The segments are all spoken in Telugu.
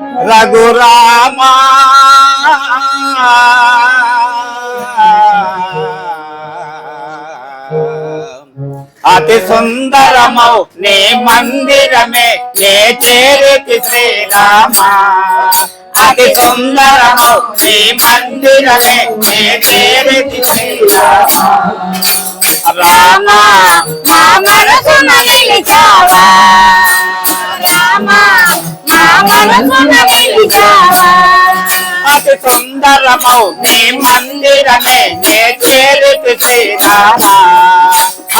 రఘురామా. అతి సుందరమౌ నీ మందిరమే నే చేరితి శ్రీరామా. అతి సుందరమౌ నీ మందిరమే నే చేరితి శ్రీరామా. రామా మా మనసున నిలిచావా అతి సుందరమౌ నీ మందిరమే నే చేరితి శ్రీరామ.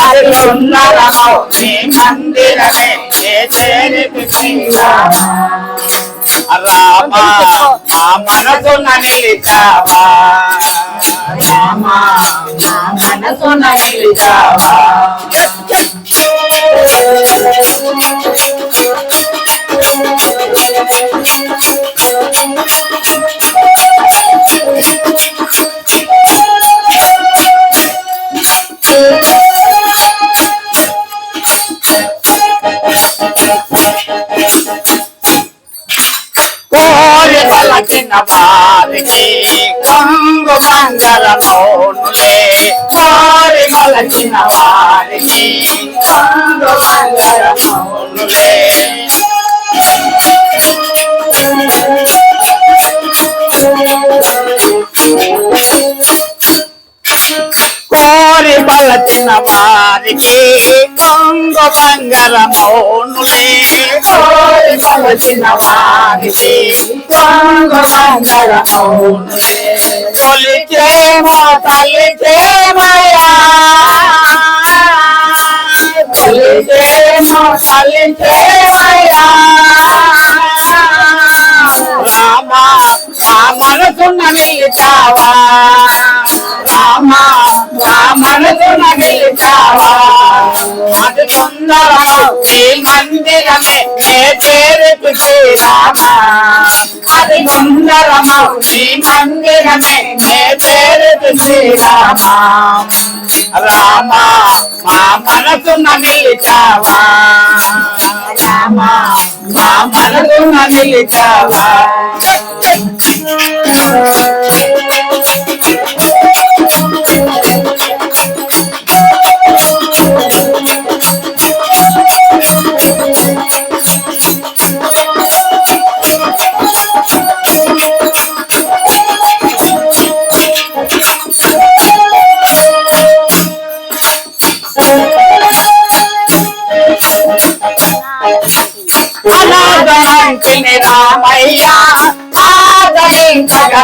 అతి సుందరమౌ నీ మందిరమే నే చేరితి శ్రీరామ. రామ మా మనసున నిలిచావా. రామ మా మనసున నిలిచావా. పలకిన వారికి కంగు బంగళమౌనులే కోరి పలకిన వారికి కంగు బంగళమౌనులే కోరి పలచిన వారికి కొంగు బంగళమౌనులే కోరి పలచిన వారికి కొంగు బంగళమౌనులే కొలిచేమో తల్లిచేమయ్యా కొలిచేమో తల్లిచేమయ్యా రామ నా మనసున్న నిలిచావా? రామ నా మనసున్న నిలిచావా అతి సుందరము నీ మందిరమే నే చేరుకు శ్రీరామ అతి సుందరము నీ మందిరమే నే చేరుకు శ్రీరామ రామ మా మనసున్న నిలిచావా రామ మా మనసున్న నిలిచావా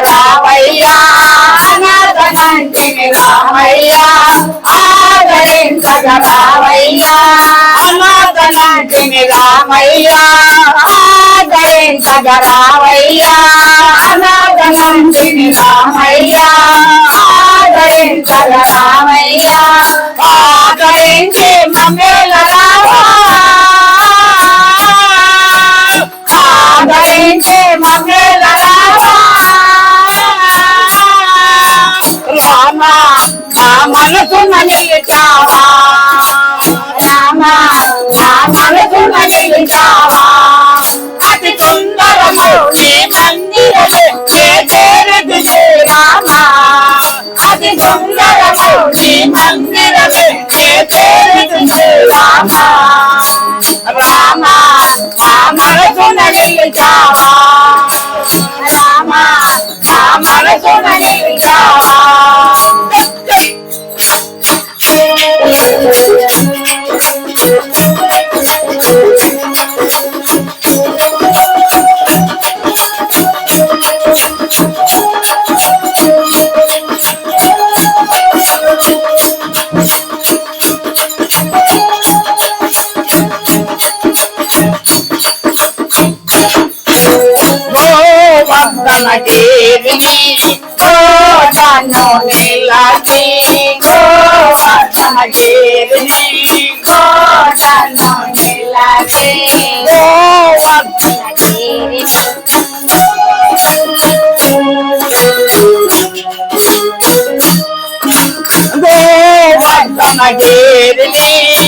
రామయ్యా అనాథనంటిని రామయ్యా ఆదరించగ రామయ్యా అనాథనంటిని రామయ్యా ఆదరించగ రామయ్యా అనాథనంటిని రామయ్యా ఆదరించగ రామయ్యా ఆదరించి మమ్మేల రామ నా మనసున నిలిచావా రామ నా మనసున నిలిచావా అతి సుందరము నీ మందిరమే నే చేరుకు అతి సుందరము నీ రామ. দেবী গো জাননে লাগে গো মাতা দেবী গো জাননে লাগে গো মাতা দেবী গো মাতা দেবী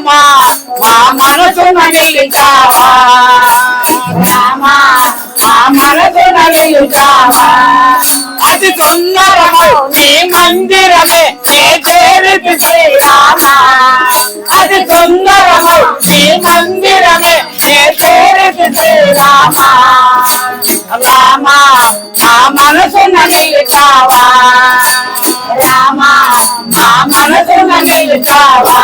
రామ మా మనసున నిలిచావా రామ మా మనసున నిలిచావా అతి సుందరము నీ మందిరమే నే చేరితి శ్రీరామ అతి సుందరము నీ మందిరమే నే చేరితి శ్రీరామ రామ మా మనసున నిలిచావా. రామ మా మనసున నిలిచావా.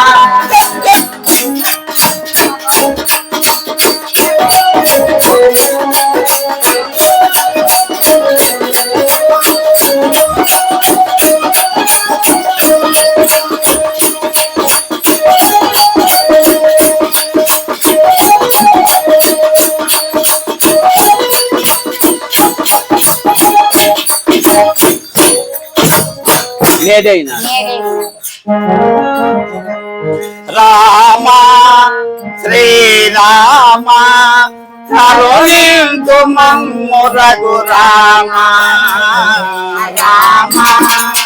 ఏదైనా. రామ శ్రీరామ కరుణింతు మమ్ము రఘురామ. రామ.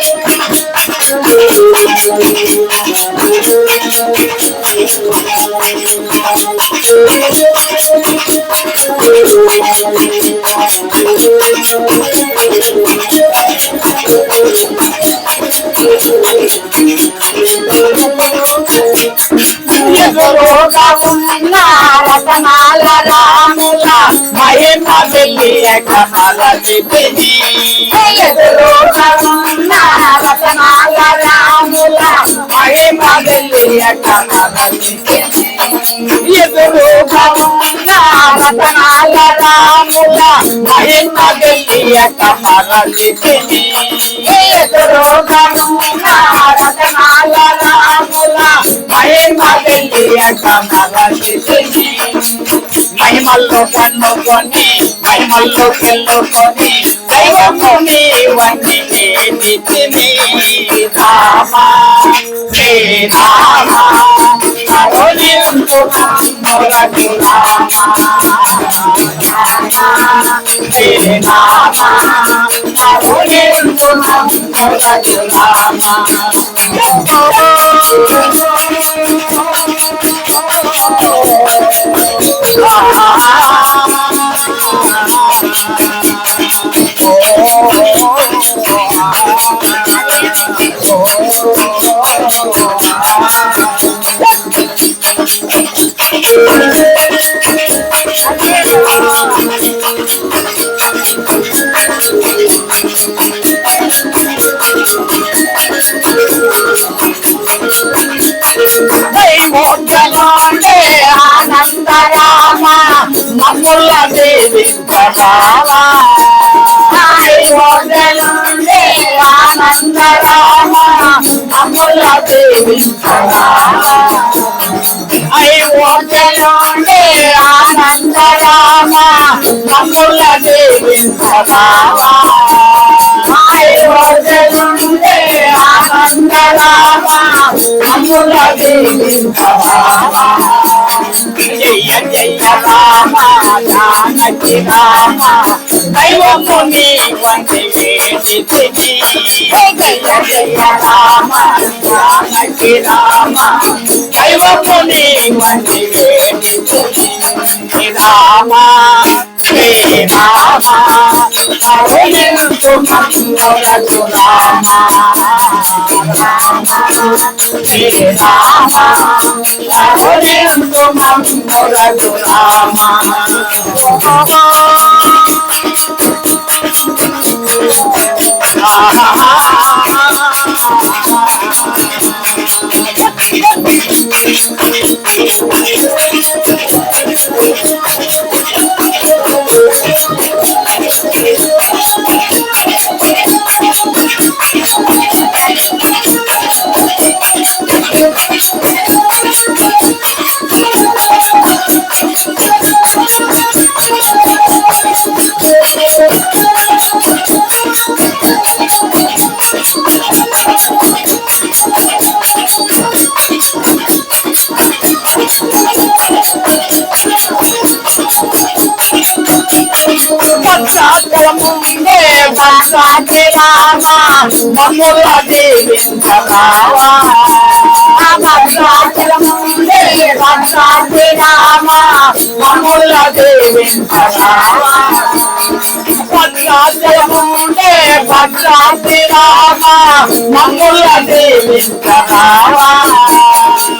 रोगा मुन्ना रतनाल रामला महेंद्र बिल्ली कमल बिल्ली रोगा వెళ్ళియ కమల దిపిని ఎదురుగా ఉన్న రతనాల రాముల మహిమ వెళ్ళియ కమల దిపిని ఎదురుగా ఉన్న రతనాల రాముల మహిమ వెళ్ళియ కమల దిపిని మహిమల్లో కన్నుకొని మహిమల్లో కల్లుకొని దైవముని వన్ని తిని రామ శ్రీరామ కరుణింపు మొరటు రామ శ్రీరామ মোল্লা দেবী কটালা আনন্দ রাম মোল্লা দেবী কটালা আই ওজনে আনন্দ রাম মোল্লা দেবী কটালা আই ওজনে আনন্দ রাম মোল্লা দেবী কটালা రామ దైవము నీ వంటి వేడితిని జయ జయ రామ జానకి రామ దైవము నీ వంటి వేడితిని రామ శ్రీ రామ కరుణించు మంగళకు రామ శ్రీ రామ కరుణించు మంగళకు రామ భద్రాచలముందే భద్రాద్రి రామ మమ్ముల దీవించరావా భద్రాచలముందే భద్రాద్రి రామ మమ్ముల దీవించరావా భద్రాచలముందే భద్రాద్రి రామ మమ్ముల దీవించరావా భద్రాచలముందే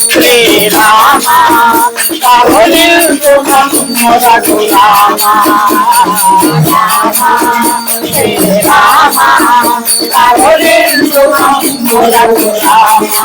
রামা তাহলে তোমার মোরা গোলামা রামা তাহলে তোমার মোরা গোলামা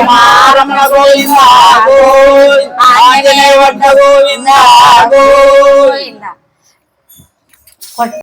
జయ మారమణ గోవింద ఆంజనేయ వడ్డ గోవింద పోయిందా